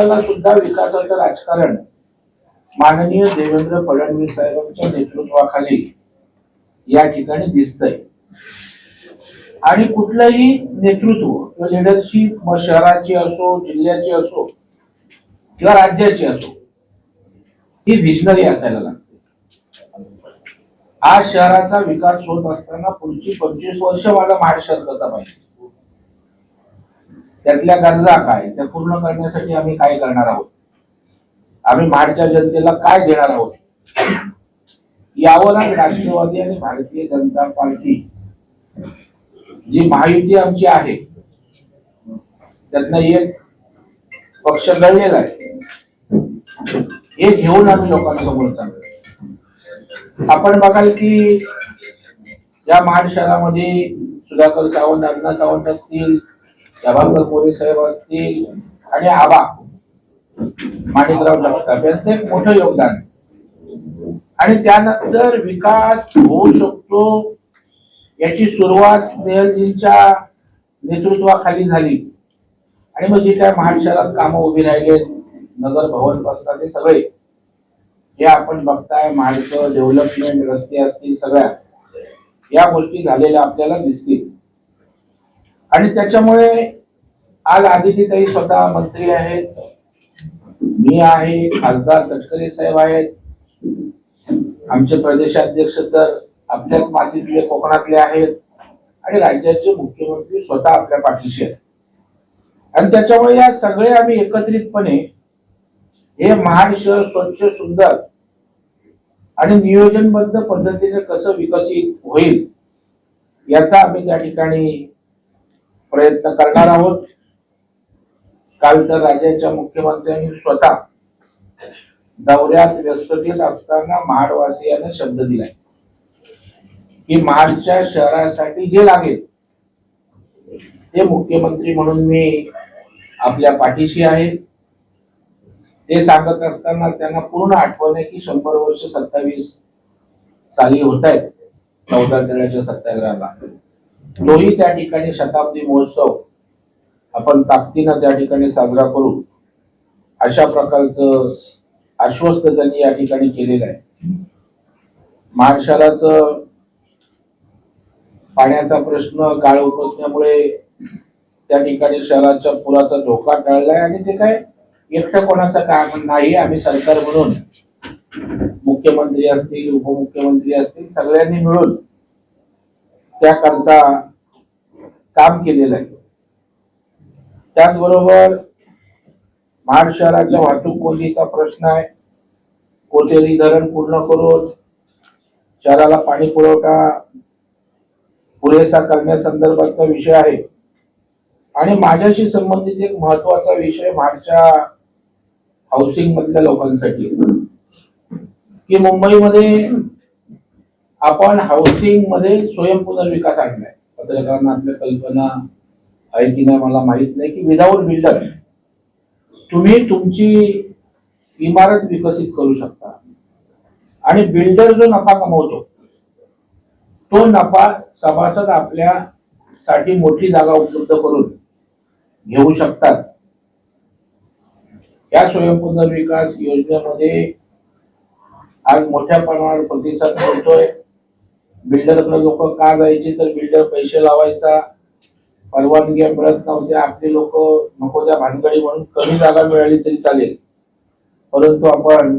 सुद्धा विकासाचं राजकारण माननीय देवेंद्र फडणवीस साहेबांच्या नेतृत्वाखाली या ठिकाणी दिसतंय. आणि कुठलंही नेतृत्व किंवा लिडरशिप मग शहराची असो जिल्ह्याची असो किंवा राज्याची असो ही व्हिजनरी असायला लागते. आज शहराचा विकास होत असताना पुढची पंचवीस वर्ष माझा महाड शहर कसा पाहिजे? त्यातल्या गरजा काय? त्या पूर्ण करण्यासाठी आम्ही काय करणार आहोत? आम्ही महाडच्या जनतेला काय देणार आहोत? यावर राष्ट्रवादी आणि भारतीय जनता पार्टी जी महायुती आमची आहे त्यातनं एक पक्ष लढलेला आहे. हे घेऊन आम्ही लोकांसमोर चालतो आपण बघाल की या महाड शहरामध्ये सुधाकर सावंत अण्णा सावंत असतील प्रभाकर मोरे साहेब असतील आणि आबा माणिकराव जगताप यांचं एक मोठं योगदान आणि त्यानंतर विकास होऊ शकतो याची सुरुवात स्नेहलजींच्या नेतृत्वाखाली झाली. आणि मग जे काय महाराष्ट्रात कामं उभी राहिले नगर भवन बसतात ते सगळे. हे आपण बघताय महाडचं डेव्हलपमेंट रस्ते असतील सगळ्या. या गोष्टी झालेल्या आपल्याला दिसतील. आणि त्याच्यामुळे आज आदितीताई स्वतः मंत्री आहेत. मी आहे खासदार तटकरे साहेब आहेत. आमचे प्रदेशाध्यक्ष तर आपल्याच मातीतले कोकणातले आहेत. आणि राज्याचे मुख्यमंत्री स्वतः आपल्या पाठीशी आहेत. आणि त्याच्यामुळे या सगळे आम्ही एकत्रितपणे हे महाड शहर स्वच्छ सुंदर आणि नियोजनबद्ध पद्धतीने कसं विकसित होईल याचा आम्ही त्या ठिकाणी प्रयत्न करणार आहोत. काल तर राज्याच्या मुख्यमंत्र्यांनी स्वतः दौऱ्यात व्यस्ततेत असताना महाडवासियांना शब्द दिलाय की महाडच्या शहरासाठी जे लागेल ते मुख्यमंत्री म्हणून मी आपल्या पाठीशी आहे. ते सांगत असताना त्यांना पूर्ण आठवण आहे की शंभर वर्ष सत्तावीस साली होत आहेत. चौदा तेराच्या सत्याग्रहाला. तोही त्या ठिकाणी शताब्दी महोत्सव आपण ताकदीनं त्या ठिकाणी साजरा करू अशा प्रकारचं आश्वस्त त्यांनी या ठिकाणी केलेलं आहे. महाड शहराचं पाण्याचा प्रश्न गाळ उपसण्यामुळे त्या ठिकाणी शहराच्या पुराचा धोका टळलाय आणि ते काय एकटं कोणाचं काम नाही आम्ही सरकार म्हणून मुख्यमंत्री असतील उपमुख्यमंत्री असतील सगळ्यांनी मिळून त्याकरता काम केलेलं आहे. त्याचबरोबर महाड शहराच्या वाहतूक कोंडीचा प्रश्न आहे. कोचेरी धरण पूर्ण करून शहराला पाणी पुरवठा पुरेसा करण्यासंदर्भातचा विषय आहे. आणि माझ्याशी संबंधित एक महत्त्वाचा विषय महाडच्या हाऊसिंग मधल्या लोकांसाठी की मुंबईमध्ये आपण हाऊसिंगमध्ये स्वयंपुनर्विकास आणलाय. पत्रकारांना आपल्या कल्पना आहे की नाही मला माहीत नाही की विदाऊट बिल्डर तुम्ही तुमची इमारत विकसित करू शकता. आणि बिल्डर जो नफा कमवतो तो नफा सभासद आपल्या साठी मोठी जागा उपलब्ध करून घेऊ शकतात. या स्वयंपुनर्विकास योजनेमध्ये आज मोठ्या प्रमाणावर प्रतिसाद मिळतोय. बिल्डरकडे लोक का जायचे तर बिल्डर पैसे लावायचा. परवानग्या मिळत नव्हत्या आपले लोक नको त्या भानगडी म्हणून कमी जागा मिळाली तरी चालेल. परंतु आपण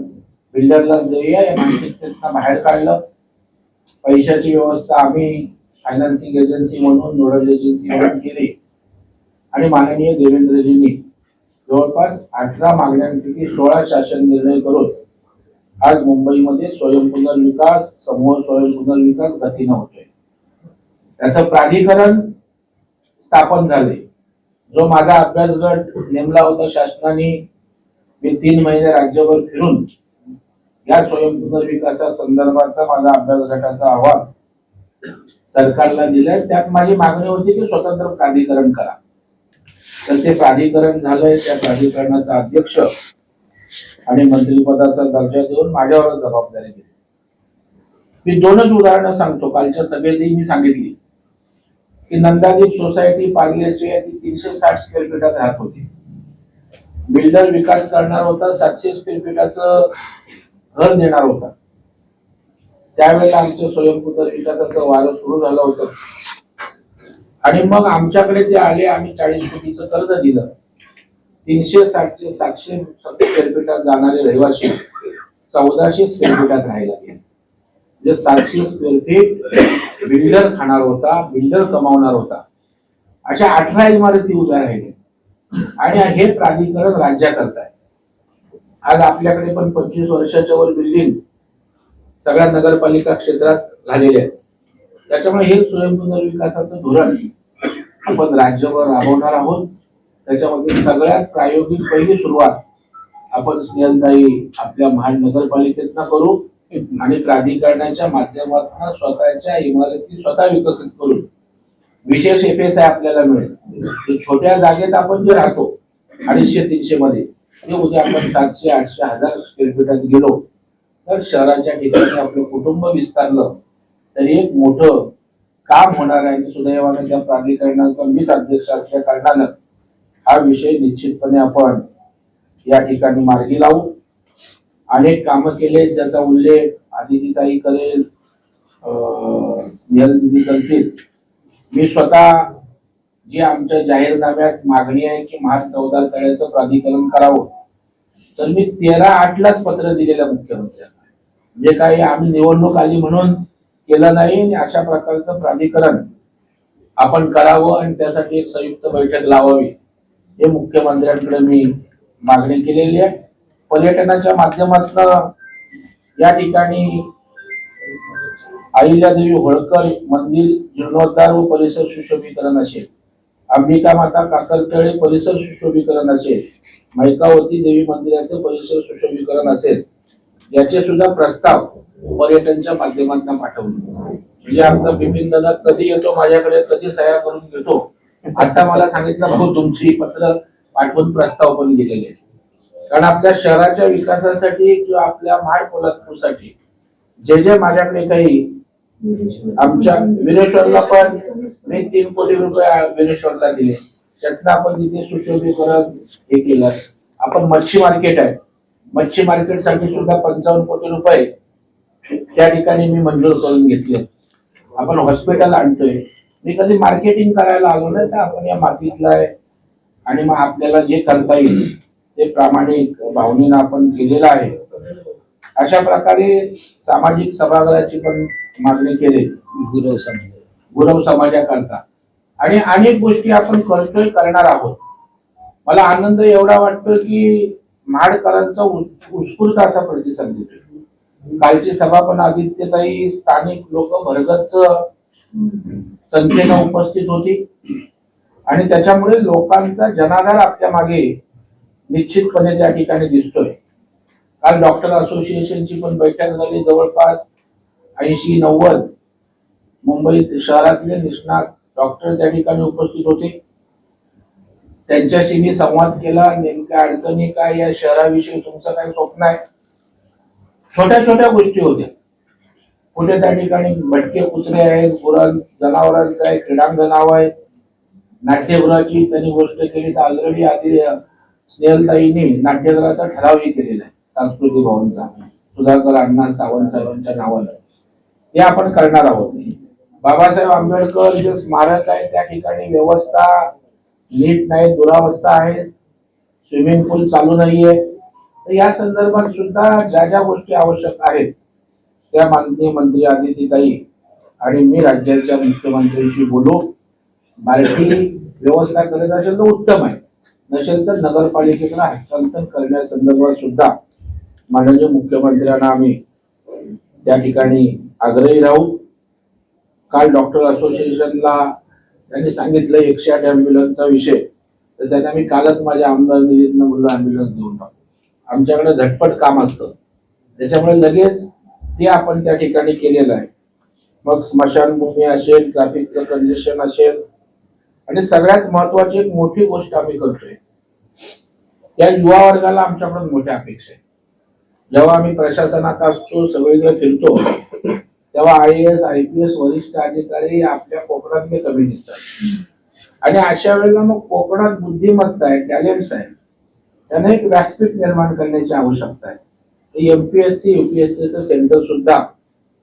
बिल्डरला देऊया या मानसिकतेतनं बाहेर काढलं. पैशाची व्यवस्था आम्ही फायनान्सिंग एजन्सी म्हणून नोडल एजन्सी म्हणून केली. आणि माननीय देवेंद्रजींनी जवळपास अठरा मागण्यांपैकी सोळा शासन निर्णय करून आज मुंबईमध्ये स्वयंपुनर्विकास समूह स्वयंपुनर्विकास गतीनं होतोय. त्याचं प्राधिकरण स्थापन झाले. जो माझा अभ्यास गट नेमला होता शासनाने मी तीन महिने राज्यभर फिरून या स्वयंपुनर्विकासा संदर्भाचा माझा अभ्यास गटाचा अहवाल सरकारला दिलाय. त्यात माझी मागणी होती की स्वतंत्र प्राधिकरण करा. तर ते प्राधिकरण झालंय. त्या प्राधिकरणाचा अध्यक्ष आणि मंत्रिपदाचा दर्जा देऊन माझ्यावरच जबाबदारी दिली मी दोनच उदाहरणं सांगतो. कालच्या सभेतही मी सांगितली. की नंदादीप सोसायटी पार्ल्याची आहे ती तीनशे साठ स्क्वेअर फीटात राहत होती. बिल्डर विकास करणार होता सातशे स्क्वेअर फीटाचं घर देणार होता. त्यावेळेला आमचं स्वयंपूर्ण विकासाचं वारं सुरू झालं होतं. आणि मग आमच्याकडे ते आले आम्ही चाळीस कोटीचं कर्ज दिलं. तीनशे सातशे सातशे स्क्वेअर फीटात जाणारे रहिवासी चौदाशे स्क्वेअर फीटात राहायला गेले. म्हणजे सातशे स्क्वेअर फीट बिल्डर खाणार होता बिल्डर कमावणार होता. अशा अठरा इमारती उभ्या राहिल्या. आणि हे प्राधिकरण राज्याकरता आहे. आज आपल्याकडे पण पंचवीस वर्षाच्या वर बिल्डिंग सगळ्या नगरपालिका क्षेत्रात झालेल्या आहेत. त्याच्यामुळे हे स्वयंपुनर्विकासाचं धोरण आपण राज्यभर राबवणार आहोत. त्याच्यामध्ये सगळ्यात प्रायोगिक पहिली सुरुवात आपण स्नेहलताई आपल्या महानगरपालिकेतनं करू आणि प्राधिकरणाच्या माध्यमातून स्वतःच्या इमारती स्वतः विकसित करू. विशेष एफ एस आय आपल्याला मिळेल. छोट्या जागेत आपण जे राहतो अडीचशे तीनशे मध्ये ते उद्या आपण सातशे आठशे हजार स्क्वेअर फीटात गेलो तर शहराच्या ठिकाणी आपलं कुटुंब विस्तारलं तरी एक मोठं काम होणार आहे. सुदैवाने त्या प्राधिकरणाचा मीच अध्यक्ष असल्या कारणानं हा विषय निश्चितपणे आपण या ठिकाणी मार्गी लावू. अनेक कामं केले ज्याचा उल्लेख आदितीताई करेल अं, दिदी करतील. मी स्वतः जी आमच्या जाहीरनाम्यात मागणी आहे की महाड चौदा तळ्याचं प्राधिकरण करावं तर मी तेरा आठलाच पत्र दिलेल्या मुख्यमंत्र्यांना. जे काही आम्ही निवडणूक आली म्हणून केलं नाही आणि अशा प्रकारचं प्राधिकरण आपण करावं आणि त्यासाठी एक संयुक्त बैठक लावावी. हे मुख्यमंत्र्यांकडे मी मागणी केलेली आहे. पर्यटनाच्या माध्यमातून या ठिकाणी अहिल्यादेवी होळकर मंदिर जीर्णोद्धार व परिसर सुशोभीकरण असेल. अंबिका माता काकरतळे परिसर सुशोभीकरण असेल. मैकावती देवी मंदिराचं परिसर सुशोभीकरण असेल. याचे सुद्धा प्रस्ताव पर्यटनच्या माध्यमातून पाठवले. म्हणजे आमचा बिपिन दादा कधी येतो? माझ्याकडे कधी सह्या करून घेतो? आता मला सांगितलं भाऊ तुमची पत्र पाठवून प्रस्ताव पण दिलेले आहेत. कारण आपल्या शहराच्या विकासासाठी किंवा आपल्या माय कोल्हापूरसाठी जे जे माझ्याकडे काही आमच्या विनेश्वरला पण मी तीन कोटी रुपये विनेश्वरला दिले. त्यातनं आपण तिथे सुशोभीकरण हे केलं आपण मच्छी मार्केट आहे. मच्छी मार्केटसाठी सुद्धा पंचावन्न कोटी रुपये त्या ठिकाणी मी मंजूर करून घेतले. आपण हॉस्पिटल आणतोय. मी कधी मार्केटिंग करायला आलो नाही तर आपण या मातीतला आहे. आणि मग आपल्याला जे करता येईल ते प्रामाणिक भावनेनं आपण केलेलं आहे. अशा प्रकारे सामाजिक सभागृहाची पण मागणी केली. गुरव समाज. गुरव समाजाकरता. आणि अनेक गोष्टी आपण करतोय करणार आहोत. मला आनंद एवढा वाटतो की महाडकरांचा उत्- उत्स्फूर्त असा प्रतिसाद देतोय. कालची सभा पण आदित्यताई स्थानिक लोक भरगच संख्येनं उपस्थित होती. आणि त्याच्यामुळे लोकांचा जनाधार आपल्या मागे निश्चितपणे त्या ठिकाणी दिसतोय. काल डॉक्टर असोसिएशनची पण बैठक झाली. जवळपास ऐंशी नव्वद मुंबईत शहरातले निष्णात डॉक्टर त्या ठिकाणी उपस्थित होते. त्यांच्याशी मी संवाद केला. नेमक्या अडचणी काय? या शहराविषयी तुमचं काय स्वप्न आहे? छोट्या छोट्या गोष्टी होत्या. कुठे त्या ठिकाणी भटके कुत्रे आहेत गुरां जनावरांचं आहे क्रीडांगणाव आहे. नाट्यगृहाची त्यांनी गोष्ट केली तर ऑलरेडी आधी स्नेहलताईने नाट्यगृहाचा ठरावही केलेला आहे सांस्कृतिक भवनचा. सुधाकर अण्णा सावंत साहेबांच्या नावानं. हे आपण करणार आहोत. बाबासाहेब आंबेडकर जे स्मारक आहे त्या ठिकाणी व्यवस्था नीट नाही दुरावस्था आहे. स्विमिंग पूल चालू नाहीये. तर या संदर्भात सुद्धा ज्या ज्या गोष्टी आवश्यक आहेत त्या माननीय मंत्री आदितीताई आणि मी राज्याच्या मुख्यमंत्र्यांशी बोलू. बार्टी व्यवस्था करत असेल तर उत्तम आहे. नसेल तर नगरपालिकेला हस्तांतर करण्यासंदर्भात सुद्धा माननीय मुख्यमंत्र्यांना आम्ही त्या ठिकाणी आग्रही राहू. काल डॉक्टर असोसिएशनला त्यांनी सांगितलं एकशे आठ ॲम्ब्युलन्सचा विषय. तर त्याने मी कालच माझ्या आमदार निधीतनं बोललो ॲम्ब्युलन्स देऊन टाकतो आमच्याकडे झटपट काम असतं. त्याच्यामुळे लगेच हे आपण त्या ठिकाणी केलेलं आहे. मग स्मशानभूमी असेल ट्रॅफिकचं कंडिशन असेल आणि सगळ्यात महत्वाची एक मोठी गोष्ट आम्ही करतोय. त्या युवा वर्गाला आमच्याकडून मोठ्या अपेक्षा आहे जेव्हा आम्ही प्रशासनात असतो सगळीकडे फिरतो तेव्हा I S I P S वरिष्ठ अधिकारी आपल्या कोकणातले कमी दिसतात. आणि अशा वेळेला मग कोकणात बुद्धिमत्ता आहे टॅलेंट्स आहे त्यांना एक व्यासपीठ निर्माण करण्याची आवश्यकता आहे. एमपीएससी युपीएससीचं सेंटर सुद्धा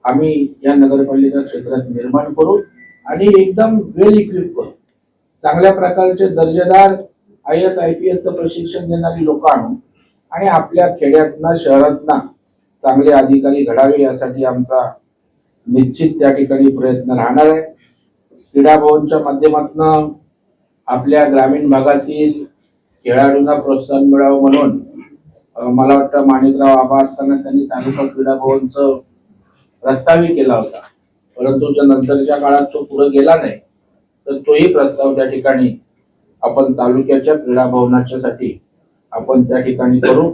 आम्ही या नगरपालिका क्षेत्रात निर्माण करू आणि एकदम वेल इक्विप करू. चांगल्या प्रकारचे दर्जेदार आय एस आय पी एसचं प्रशिक्षण देणारी लोक आणू आणि आपल्या खेड्यातना शहरातना चांगले अधिकारी घडावे यासाठी आमचा निश्चित त्या ठिकाणी प्रयत्न राहणार आहे. क्रीडा भवनच्या माध्यमातून आपल्या ग्रामीण भागातील खेळाडूंना प्रोत्साहन मिळावं म्हणून मला वाटतं माणिकराव आबा असताना त्यांनी तालुका क्रीडा भवनचं प्रस्तावही केला होता. परंतु जो नंतरच्या काळात तो पुढे गेला नाही तर तोही प्रस्ताव त्या ठिकाणी आपण तालुक्याच्या क्रीडा भवनाच्या साठी आपण त्या ठिकाणी करू.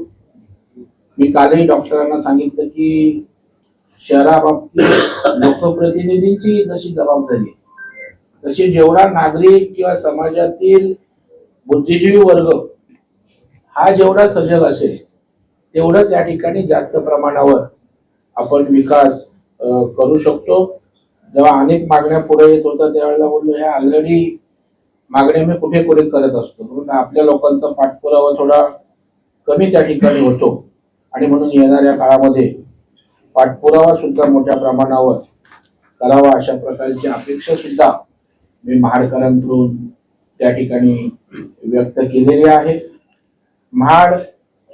मी कालही डॉक्टरांना सांगितलं की शहराबाबतीत लोकप्रतिनिधींची जशी जबाबदारी तशी जेवढा नागरिक किंवा समाजातील बुद्धिजीवी वर्ग हा जेवढा सजग असेल तेवढं त्या ठिकाणी जास्त प्रमाणावर आपण विकास करू शकतो. जेव्हा अनेक मागण्या पुढे येत होत्या त्यावेळेला बोललो ह्या ऑलरेडी मागण्या मी कुठे कुठे करत असतो? म्हणून आपल्या लोकांचा पाठपुरावा थोडा कमी त्या ठिकाणी होतो. आणि म्हणून येणाऱ्या काळामध्ये पाठपुरावा सुद्धा मोठ्या प्रमाणावर करावा अशा प्रकारची अपेक्षा सुद्धा मी महाडकरांकडून त्या ठिकाणी व्यक्त केलेली आहे. महाड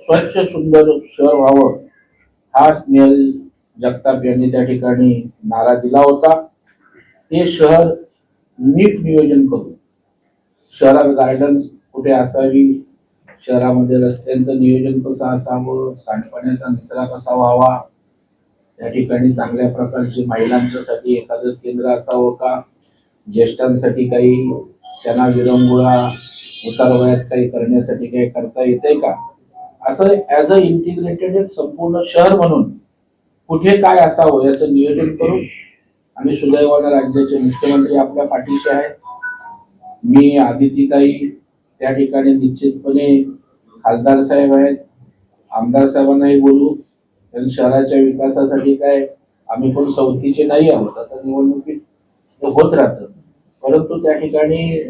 स्वच्छ सुंदर शहर व्हावं. हा स्नेहल जगताप यांनी त्या ठिकाणी नारा दिला होता. ते शहर नीट नियोजन करून शहरात गार्डन कुठे असावी शहरामध्ये रस्त्यांचं नियोजन कसं असावं सांडपाण्याचा निचरा कसा व्हावा त्या ठिकाणी चांगल्या प्रकारची महिलांच्यासाठी एखादं केंद्र असावं का? ज्येष्ठांसाठी काही त्यांना विरंगुळा उतारवयात काही करण्यासाठी काही करता येते का? असं ऍज अ इंटिग्रेटेड एक संपूर्ण शहर म्हणून कुठे काय असावं याचं नियोजन करू आणि सुदैवाने राज्याचे मुख्यमंत्री आपल्या पाठीशी आहेत मी आदितीताई त्या ठिकाणी निश्चितपणे खासदार साहेब आहेत. आमदार साहेबांनाही बोलू. कारण शहराच्या विकासासाठी काय आम्ही पण सवतीचे नाही आहोत. आता निवडणुकीत होत राहतं. परंतु त्या ठिकाणी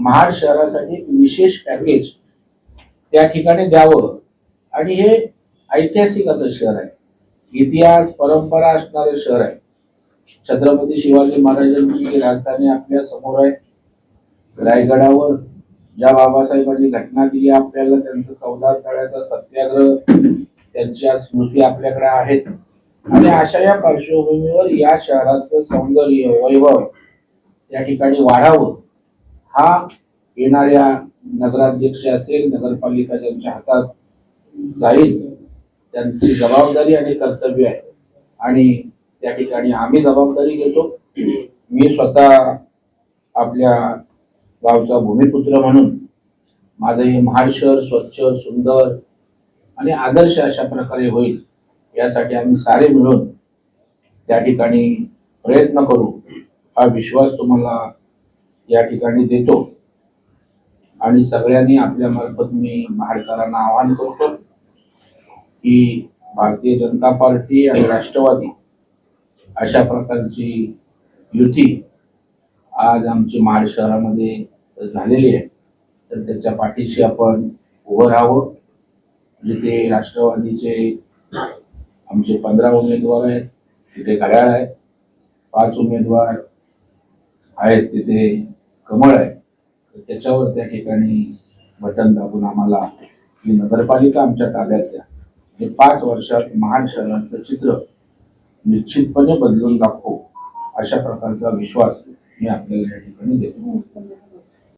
महाड शहरासाठी एक विशेष पॅकेज त्या ठिकाणी द्यावं. आणि हे ऐतिहासिक असं शहर आहे. इतिहास परंपरा असणारं शहर आहे. छत्रपती शिवाजी महाराजांची राजधानी आपल्यासमोर आहे रायगडावर ज्या बाबासाहेबांनी घटना दिली आपल्याला त्यांचं चौदा तळ्याचा सत्याग्रह त्यांच्या स्मृती आपल्याकडे आहेत. आणि अशा या पार्श्वभूमीवर या शहराचं सौंदर्य वैभव त्या ठिकाणी वाढावं हा येणाऱ्या नगराध्यक्ष असेल नगरपालिका ज्यांच्या हातात जाईल त्यांची जबाबदारी आणि कर्तव्य आहे. आणि त्या ठिकाणी आम्ही जबाबदारी घेतो. मी स्वतः आपल्या गावचा भूमिपुत्र म्हणून माझं हे महाड शहर स्वच्छ सुंदर आणि आदर्श अशा प्रकारे होईल यासाठी आम्ही सारे मिळून त्या ठिकाणी प्रयत्न करू हा विश्वास तुम्हाला या ठिकाणी देतो. आणि सगळ्यांनी आपल्या मार्फत मी महाडकरांना आवाहन करतो की भारतीय जनता पार्टी आणि राष्ट्रवादी अशा प्रकारची युती आज आमची महाड शहरामध्ये झालेली आहे. तर त्याच्या पाठीशी आपण उभं राहावं. जिथे राष्ट्रवादीचे आमचे पंधरा उमेदवार आहेत तिथे घड्याळ आहे पाच उमेदवार आहेत तिथे कमळ आहे. त्याच्यावर त्या ठिकाणी बटन दाबून आम्हाला ही नगरपालिका आमच्या ताब्यात द्या. हे पाच वर्षात महाड शहराचं चित्र निश्चितपणे बदलून दाखवू अशा प्रकारचा विश्वास मी आपल्याला या ठिकाणी देतो. हो,